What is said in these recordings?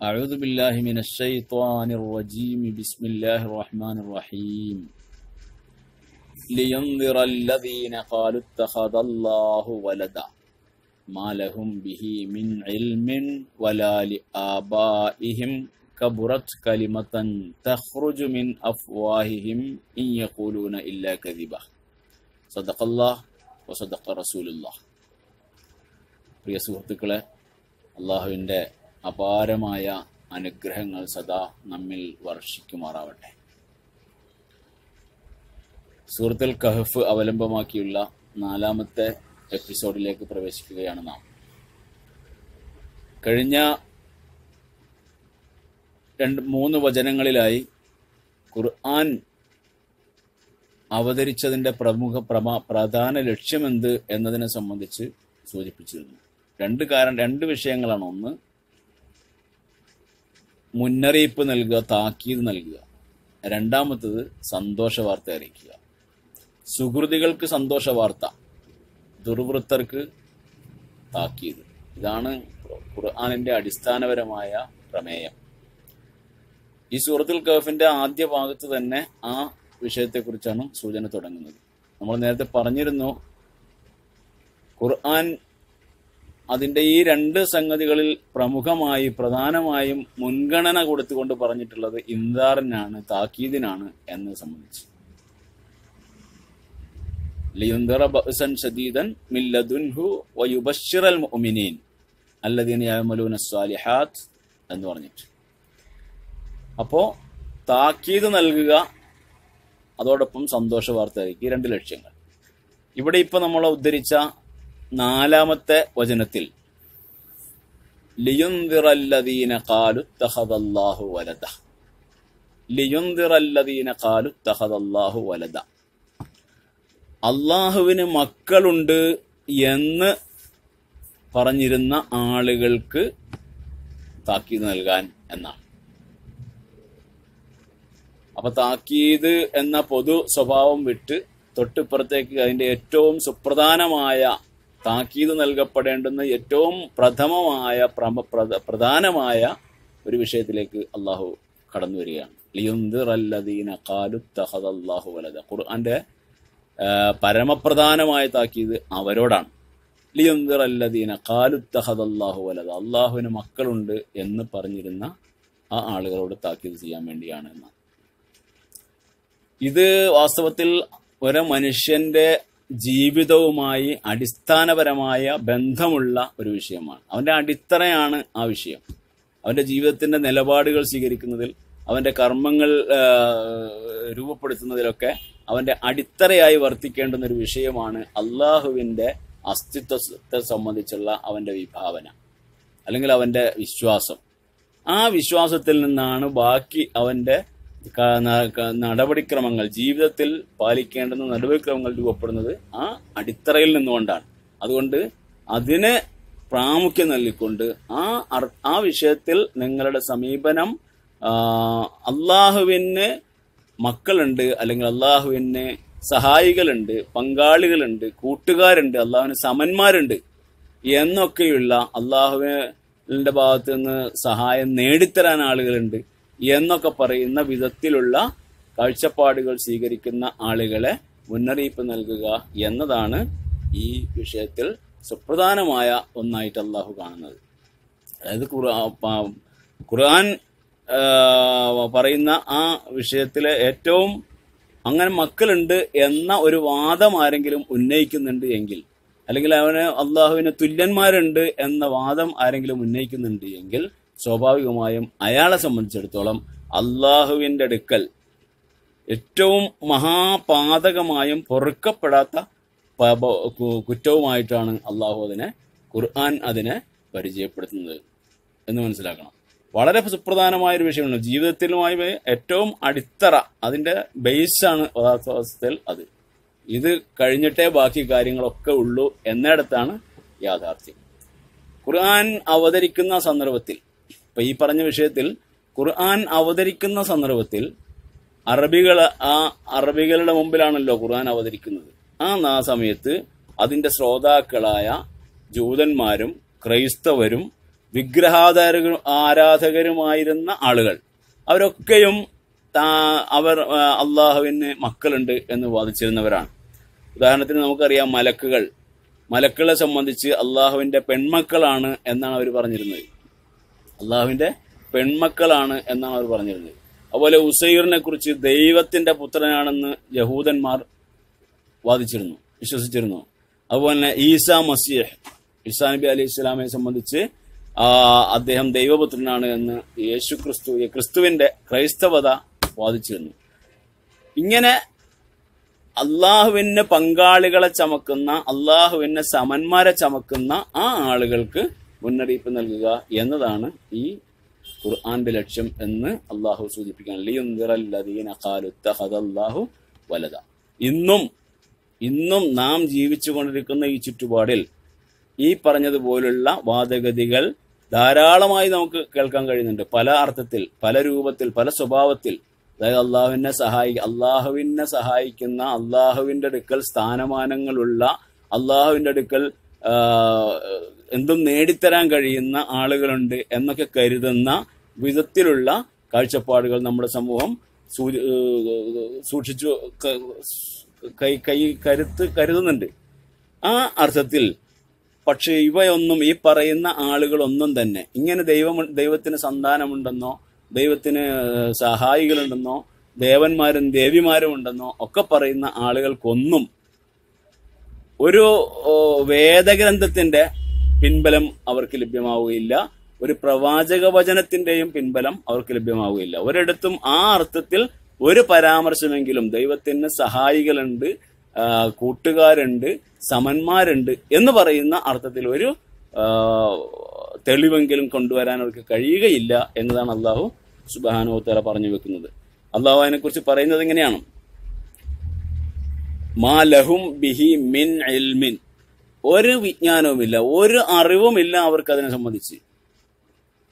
أعوذ بالله من الشيطان الرجيم بسم الله الرحمن الرحيم لينذر الذين قالوا اتخذ الله ولدا ما لهم به من علم ولا لآبائهم كبرت كلمة تخرج من أفواههم إن يقولون إلا كذبا صدق الله وصدق رسول الله പ്രിയ സുഹൃത്തുക്കളെ അള്ളാഹുവിൻ്റെ അപാരമായ അനുഗ്രഹങ്ങൾ സദാ നമ്മിൽ വർഷിക്കുമാറാവട്ടെ. സൂറത്തുൽ കഹഫ് അവലംബമാക്കിയുള്ള നാലാമത്തെ എപ്പിസോഡിലേക്ക് പ്രവേശിക്കുകയാണ് നാം. കഴിഞ്ഞ രണ്ട് മൂന്ന് വചനങ്ങളിലായി ഖുർആൻ അവതരിച്ചതിന്റെ പ്രമുഖ പ്രമാ പ്രധാന ലക്ഷ്യമെന്ത് എന്നതിനെ സംബന്ധിച്ച് സൂചിപ്പിച്ചിരുന്നു. രണ്ട് കാരണം രണ്ട് വിഷയങ്ങളാണ്. ഒന്ന് മുന്നറിയിപ്പ് നൽകുക താക്കീത് നൽകുക. രണ്ടാമത്തത് സന്തോഷ വാർത്ത അറിയിക്കുക. സുഹൃതികൾക്ക് സന്തോഷ വാർത്ത ദുർവൃത്തർക്ക് താക്കീത്. ഇതാണ് ഖുർആാനിന്റെ അടിസ്ഥാനപരമായ പ്രമേയം. ഈ സൂറത്തുൽ കഫിന്റെ ആദ്യ ഭാഗത്ത് തന്നെ ആ വിഷയത്തെക്കുറിച്ചാണ് സൂചന തുടങ്ങുന്നത്. നമ്മൾ നേരത്തെ പറഞ്ഞിരുന്നു ഖുർആൻ അതിന്റെ ഈ രണ്ട് സംഗതികളിൽ പ്രമുഖമായി പ്രധാനമായും മുൻഗണന കൊടുത്തുകൊണ്ട് പറഞ്ഞിട്ടുള്ളത് ഇന്ദാറിനാണ് താക്കീദിനാണ് എന്നത് സംബന്ധിച്ച്. ലിയുന്ദറ ഷദീദൻ മില്ലദുൻഹു മുഅ്മിനീൻ എന്ന് പറഞ്ഞിട്ട്. അപ്പോ താക്കീത് നൽകുക അതോടൊപ്പം സന്തോഷ വാർത്ത അറിയിക്കുക രണ്ട് ലക്ഷ്യങ്ങൾ. ഇവിടെ ഇപ്പൊ നമ്മൾ ഉദ്ധരിച്ച നാലാമത്തെ വചനത്തിൽ ലിയുന്തിറല്ലദീന ഖാലു തഖദല്ലാഹു വലദ. ലിയുന്ദിറല്ലദീന ഖാലു തഖദല്ലാഹു വലദ. അള്ളാഹുവിന് മക്കളുണ്ട് എന്ന് പറഞ്ഞിരുന്ന ആളുകൾക്ക് താക്കീത് നൽകാൻ എന്നാണ്. അപ്പൊ താക്കീത് എന്ന പൊതു സ്വഭാവം വിട്ട് തൊട്ടിപ്പുറത്തേക്ക് അതിന്റെ ഏറ്റവും സുപ്രധാനമായ താക്കീത് നൽകപ്പെടേണ്ടുന്ന ഏറ്റവും പ്രഥമമായ പ്രധാനമായ ഒരു വിഷയത്തിലേക്ക് അള്ളാഹു കടന്നു വരികയാണ്. ഖുർആന്റെ പരമപ്രധാനമായ താക്കീത് അവരോടാണ്. ലിയുന്ദിറല്ലദീന ഖാലു തഖദല്ലാഹു വലത് അള്ളാഹുവിന് മക്കളുണ്ട് എന്ന് പറഞ്ഞിരുന്ന ആ ആളുകളോട് താക്കീത് ചെയ്യാൻ വേണ്ടിയാണ് എന്നാണ്. ഇത് വാസ്തവത്തിൽ ഒരു മനുഷ്യന്റെ ജീവിതവുമായി അടിസ്ഥാനപരമായ ബന്ധമുള്ള ഒരു വിഷയമാണ്. അവന്റെ അടിത്തറയാണ് ആ വിഷയം. അവന്റെ ജീവിതത്തിന്റെ നിലപാടുകൾ സ്വീകരിക്കുന്നതിൽ അവന്റെ കർമ്മങ്ങൾ രൂപപ്പെടുത്തുന്നതിലൊക്കെ അവന്റെ അടിത്തറയായി വർത്തിക്കേണ്ടുന്ന ഒരു വിഷയമാണ് അള്ളാഹുവിന്റെ അസ്തിത്വത്തെ സംബന്ധിച്ചുള്ള അവന്റെ വിഭാവന അല്ലെങ്കിൽ അവന്റെ വിശ്വാസം. ആ വിശ്വാസത്തിൽ നിന്നാണ് ബാക്കി അവന്റെ നടപടിക്രമങ്ങൾ ജീവിതത്തിൽ പാലിക്കേണ്ടുന്ന നടപടിക്രമങ്ങൾ രൂപപ്പെടുന്നത് ആ അടിത്തറയിൽ നിന്നുകൊണ്ടാണ്. അതുകൊണ്ട് അതിന് പ്രാമുഖ്യം നൽകിക്കൊണ്ട് ആ ആ വിഷയത്തിൽ നിങ്ങളുടെ സമീപനം അള്ളാഹുവിന് മക്കളുണ്ട് അല്ലെങ്കിൽ അള്ളാഹുവിന് സഹായികളുണ്ട് പങ്കാളികളുണ്ട് കൂട്ടുകാരുണ്ട് അള്ളാഹുവിന് സമന്മാരുണ്ട് എന്നൊക്കെയുള്ള അള്ളാഹുവിന്റെ ഭാഗത്ത് നിന്ന് സഹായം നേടിത്തരാൻ ആളുകളുണ്ട്. എന്നൊക്കെ പറയുന്ന വിധത്തിലുള്ള കാഴ്ചപ്പാടുകൾ സ്വീകരിക്കുന്ന ആളുകളെ മുന്നറിയിപ്പ് നൽകുക എന്നതാണ് ഈ വിഷയത്തിൽ സുപ്രധാനമായ ഒന്നായിട്ട് അള്ളാഹു കാണുന്നത്. അതായത് ഖുർആ- ഖുർആൻ പറയുന്ന ആ വിഷയത്തിലെ ഏറ്റവും അങ്ങനെ മക്കളുണ്ട് എന്ന ഒരു വാദം ആരെങ്കിലും ഉന്നയിക്കുന്നുണ്ട് എങ്കിൽ അല്ലെങ്കിൽ അവന് അള്ളാഹുവിന് തുല്യന്മാരുണ്ട് എന്ന വാദം ആരെങ്കിലും ഉന്നയിക്കുന്നുണ്ട് എങ്കിൽ സ്വാഭാവികമായും അയാളെ സംബന്ധിച്ചിടത്തോളം അള്ളാഹുവിന്റെ അടുക്കൽ ഏറ്റവും മഹാപാതകമായും പൊറുക്കപ്പെടാത്ത കുറ്റവുമായിട്ടാണ് അള്ളാഹു അതിനെ ഖുർആൻ അതിനെ പരിചയപ്പെടുത്തുന്നത് എന്ന് മനസ്സിലാക്കണം. വളരെ സുപ്രധാനമായൊരു വിഷയമാണ്. ജീവിതത്തിലുമായി ഏറ്റവും അടിത്തറ അതിന്റെ ബേസാണ് യഥാർത്ഥത്തിൽ അത്. ഇത് കഴിഞ്ഞിട്ടേ ബാക്കി കാര്യങ്ങളൊക്കെ ഉള്ളൂ എന്നിടത്താണ് യാഥാർത്ഥ്യം. ഖുർആൻ അവതരിക്കുന്ന സന്ദർഭത്തിൽ ഇപ്പൊ ഈ പറഞ്ഞ വിഷയത്തിൽ ഖുർആൻ അവതരിക്കുന്ന സന്ദർഭത്തിൽ അറബികൾ ആ അറബികളുടെ മുമ്പിലാണല്ലോ ഖുർആൻ അവതരിക്കുന്നത്. ആ ആ സമയത്ത് അതിന്റെ ശ്രോതാക്കളായ ജൂതന്മാരും ക്രൈസ്തവരും വിഗ്രഹാധാരക ആരാധകരുമായിരുന്ന ആളുകൾ. അവരൊക്കെയും അവർ അള്ളാഹുവിന് മക്കളുണ്ട് എന്ന് വാദിച്ചിരുന്നവരാണ്. ഉദാഹരണത്തിന് നമുക്കറിയാം മലക്കുകൾ. മലക്കുകളെ സംബന്ധിച്ച് അള്ളാഹുവിന്റെ പെൺമക്കളാണ് എന്നാണ് അവർ പറഞ്ഞിരുന്നത്. അള്ളാഹുവിന്റെ പെൺമക്കളാണ് എന്നാണ് അവർ പറഞ്ഞിരുന്നത്. അതുപോലെ ഉസൈറിനെ കുറിച്ച് ദൈവത്തിന്റെ പുത്രനാണെന്ന് യഹൂദന്മാർ വാദിച്ചിരുന്നു വിശ്വസിച്ചിരുന്നു. അതുപോലെ തന്നെ ഈസ മസീഹ് ഈസാ നബി അലി ഇസ്ലാമെ സംബന്ധിച്ച് അദ്ദേഹം ദൈവപുത്രനാണ് എന്ന് യേശു ക്രിസ്തു ക്രിസ്തുവിന്റെ ക്രൈസ്തവത വാദിച്ചിരുന്നു. ഇങ്ങനെ അള്ളാഹുവിന് പങ്കാളികളെ ചമക്കുന്ന അള്ളാഹുവിന് സമന്മാരെ ചമക്കുന്ന ആ ആളുകൾക്ക് മുന്നറിയിപ്പ് നൽകുക എന്നതാണ് ഈ ഖുർആന്റെ ലക്ഷ്യം എന്ന് അള്ളാഹു സൂചിപ്പിക്കാൻ വലത ഇന്നും ഇന്നും നാം ജീവിച്ചു കൊണ്ടിരിക്കുന്ന ഈ ചുറ്റുപാടിൽ ഈ പറഞ്ഞതുപോലുള്ള വാദഗതികൾ ധാരാളമായി നമുക്ക് കേൾക്കാൻ കഴിയുന്നുണ്ട്. പല അർത്ഥത്തിൽ പല രൂപത്തിൽ പല സ്വഭാവത്തിൽ. അതായത് അള്ളാഹുവിനെ സഹായി അള്ളാഹുവിനെ സഹായിക്കുന്ന അള്ളാഹുവിന്റെ അടുക്കൽ സ്ഥാനമാനങ്ങളുള്ള അള്ളാഹുവിന്റെ അടുക്കൽ എന്തും നേടിത്തരാൻ കഴിയുന്ന ആളുകളുണ്ട് എന്നൊക്കെ കരുതുന്ന വിധത്തിലുള്ള കാഴ്ചപ്പാടുകൾ നമ്മുടെ സമൂഹം സൂക്ഷിച്ചു കൈ കൈ കരുത്ത് കരുതുന്നുണ്ട്. ആ അർത്ഥത്തിൽ പക്ഷേ ഇവയൊന്നും ഈ പറയുന്ന ആളുകളൊന്നും തന്നെ ഇങ്ങനെ ദൈവം ദൈവത്തിന് സന്താനമുണ്ടെന്നോ ദൈവത്തിന് സഹായികളുണ്ടെന്നോ ദേവന്മാരും ദേവിമാരും ഉണ്ടെന്നോ ഒക്കെ പറയുന്ന ആളുകൾക്കൊന്നും ഒരു വേദഗ്രന്ഥത്തിന്റെ പിൻബലം അവർക്ക് ലഭ്യമാവുകയില്ല. ഒരു പ്രവാചക വചനത്തിന്റെയും പിൻബലം അവർക്ക് ലഭ്യമാവുകയില്ല. ഒരിടത്തും ആ അർത്ഥത്തിൽ ഒരു പരാമർശമെങ്കിലും ദൈവത്തിന് സഹായികളുണ്ട് കൂട്ടുകാരുണ്ട് സമന്മാരുണ്ട് എന്ന് പറയുന്ന അർത്ഥത്തിൽ ഒരു തെളിവെങ്കിലും കൊണ്ടുവരാൻ അവർക്ക് കഴിയുകയില്ല എന്നതാണ് അള്ളാഹു സുബാനോത്തല പറഞ്ഞു വെക്കുന്നത്. അള്ളാഹു അതിനെക്കുറിച്ച് പറയുന്നത് എങ്ങനെയാണ് മാ ലഹും ബിഹി മിൻ ഇൽമിൻ. ഒരു വിജ്ഞാനവുമില്ല ഒരു അറിവുമില്ല അവർക്ക് അതിനെ സംബന്ധിച്ച്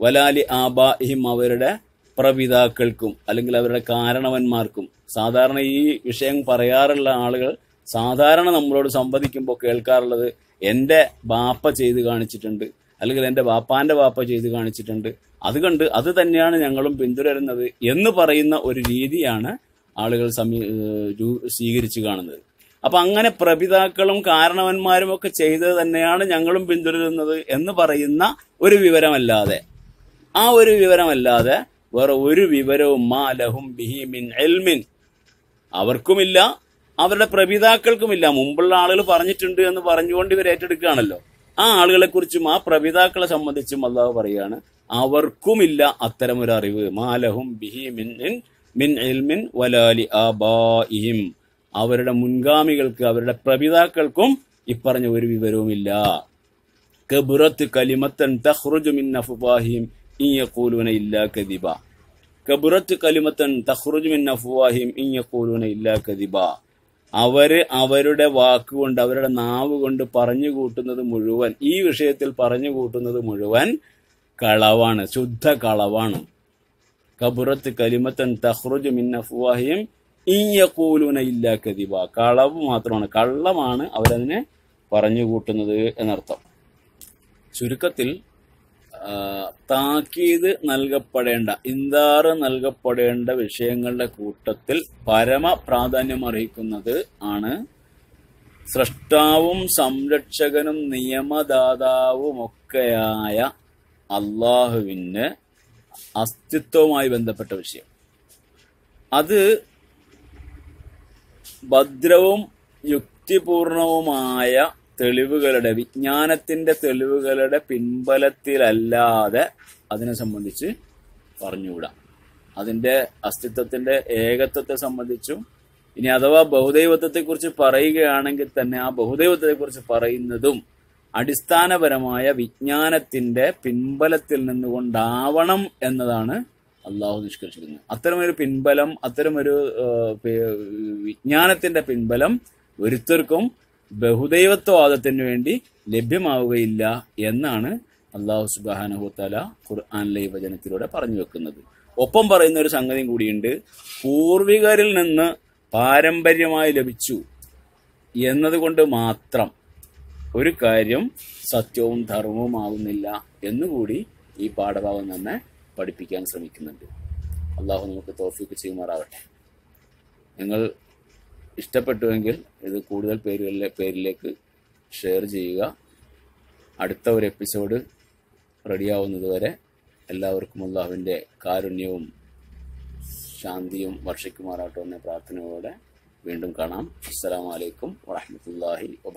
വലാലി ആബാഹിം അവരുടെ പ്രപിതാക്കൾക്കും അല്ലെങ്കിൽ അവരുടെ കാരണവന്മാർക്കും. സാധാരണ ഈ വിഷയം പറയാറുള്ള ആളുകൾ സാധാരണ നമ്മളോട് സംവദിക്കുമ്പോൾ കേൾക്കാറുള്ളത് എന്റെ ബാപ്പ ചെയ്ത് കാണിച്ചിട്ടുണ്ട് അല്ലെങ്കിൽ എന്റെ ബാപ്പാന്റെ ബാപ്പ ചെയ്ത് കാണിച്ചിട്ടുണ്ട്. അതുകൊണ്ട് അത് തന്നെയാണ് ഞങ്ങളും പിന്തുടരുന്നത് എന്ന് പറയുന്ന ഒരു രീതിയാണ് ആളുകൾ സ്വീകരിച്ചു കാണുന്നത്. അപ്പൊ അങ്ങനെ പ്രപിതാക്കളും കാരണവന്മാരും ഒക്കെ ചെയ്തത് തന്നെയാണ് ഞങ്ങളും പിന്തുടരുന്നത് എന്ന് പറയുന്ന ഒരു വിവരമല്ലാതെ. ആ ഒരു വിവരമല്ലാതെ വേറെ ഒരു വിവരവും മാ ലഹും ബിഹി മിൻ എൽമിൻ അവർക്കുമില്ല അവരുടെ പ്രപിതാക്കൾക്കുമില്ല. മുമ്പുള്ള ആളുകൾ പറഞ്ഞിട്ടുണ്ട് എന്ന് പറഞ്ഞുകൊണ്ട് ഇവർ ഏറ്റെടുക്കുകയാണല്ലോ. ആ ആളുകളെ കുറിച്ചും ആ പ്രപിതാക്കളെ സംബന്ധിച്ചും അള്ളാഹു പറയാണ് അവർക്കുമില്ല അത്തരമൊരു അറിവ് മാലഹും ബിഹി മിൻ മിൻ ഇൽമിൻ വലാലി ആബാഇഹിം. അവരുടെ മുൻഗാമികൾക്ക് അവരുടെ പ്രപിതാക്കൾക്കും ഇപ്പറഞ്ഞ ഒരു വിവരവുമില്ല. കബുറത്ത് കലിമത്തൻ തഹ്റുജു മിൻ അഫ്വാഹിം ഇൻ യഖൂലൂന ഇല്ലാ കദിബ. കബുറത്ത് കലിമത്തൻ തഹ്റുജു മിൻ അഫ്വാഹിം ഇൻ യഖൂലൂന ഇല്ലാ കദിബ. അവർ അവരുടെ വാക്കുകൊണ്ട് അവരുടെ നാവ് കൊണ്ട് പറഞ്ഞു കൂട്ടുന്നത് മുഴുവൻ ഈ വിഷയത്തിൽ പറഞ്ഞു കൂട്ടുന്നത് മുഴുവൻ കളവാണ് ശുദ്ധ കളവാണ്. കബുറത്ത് കലിമത്തൻ തഹ്റുജു മിൻ അഫ്വാഹിം ഇൻ യഖൂലൂന ഇല്ലാ കദിബ കളവ് മാത്രമാണ്. കള്ളമാണ് അവരതിനെ പറഞ്ഞു കൂട്ടുന്നത് എന്നർത്ഥം. ചുരുക്കത്തിൽ താക്കീത് നൽകപ്പെടേണ്ട ഇന്താറ് നൽകപ്പെടേണ്ട വിഷയങ്ങളുടെ കൂട്ടത്തിൽ പരമ പ്രാധാന്യം അർഹിക്കുന്നത് ആണ് സൃഷ്ടാവും സംരക്ഷകനും നിയമദാതാവുമൊക്കെയായ അള്ളാഹുവിന് അസ്തിത്വവുമായി ബന്ധപ്പെട്ട വിഷയം. അത് ഭദ്രവും യുക്തിപൂർണവുമായ തെളിവുകളുടെ വിജ്ഞാനത്തിന്റെ തെളിവുകളുടെ പിൻബലത്തിലല്ലാതെ അതിനെ സംബന്ധിച്ച് പറഞ്ഞുകൂടാ. അതിന്റെ അസ്തിത്വത്തിന്റെ ഏകത്വത്തെ സംബന്ധിച്ചും ഇനി അഥവാ ബഹുദൈവത്വത്തെക്കുറിച്ച് പറയുകയാണെങ്കിൽ തന്നെ ആ ബഹുദൈവത്വത്തെക്കുറിച്ച് പറയുന്നതും അടിസ്ഥാനപരമായ വിജ്ഞാനത്തിന്റെ പിൻബലത്തിൽ നിന്നുകൊണ്ടാവണം എന്നതാണ് അള്ളാഹു നിഷ്കർഷിക്കുന്നത് അത്തരമൊരു പിൻബലം അത്തരമൊരു വിജ്ഞാനത്തിന്റെ പിൻബലം ഒരുത്തർക്കും ബഹുദൈവത്വവാദത്തിന് വേണ്ടി ലഭ്യമാവുകയില്ല എന്നാണ് അള്ളാഹു സുബാനഹുത്തല ഖുർആാനിലെ ഈ വചനത്തിലൂടെ പറഞ്ഞു വെക്കുന്നത്. ഒപ്പം പറയുന്ന ഒരു സംഗതി കൂടിയുണ്ട്. പൂർവികരിൽ നിന്ന് പാരമ്പര്യമായി ലഭിച്ചു എന്നതുകൊണ്ട് മാത്രം ഒരു കാര്യം സത്യവും ധർമ്മവും ആവുന്നില്ല എന്നുകൂടി ഈ പാഠഭാഗം നമ്മെ പഠിപ്പിക്കാൻ ശ്രമിക്കുന്നുണ്ട്. അള്ളാഹു നമുക്ക് തോഫിക്ക് ചെയ്യുമാറാവട്ടെ. നിങ്ങൾ ഇഷ്ടപ്പെട്ടുവെങ്കിൽ ഇത് കൂടുതൽ പേരുകളിലെ പേരിലേക്ക് ഷെയർ ചെയ്യുക. അടുത്ത ഒരു എപ്പിസോഡ് റെഡിയാവുന്നതുവരെ എല്ലാവർക്കും അള്ളാഹുവിന്റെ കാരുണ്യവും ശാന്തിയും വർഷിക്കുമാറാട്ടോ എന്ന പ്രാർത്ഥനയോടെ വീണ്ടും കാണാം. അസ്സലാമലൈക്കും വാഹമത്തല്ലാഹി വബ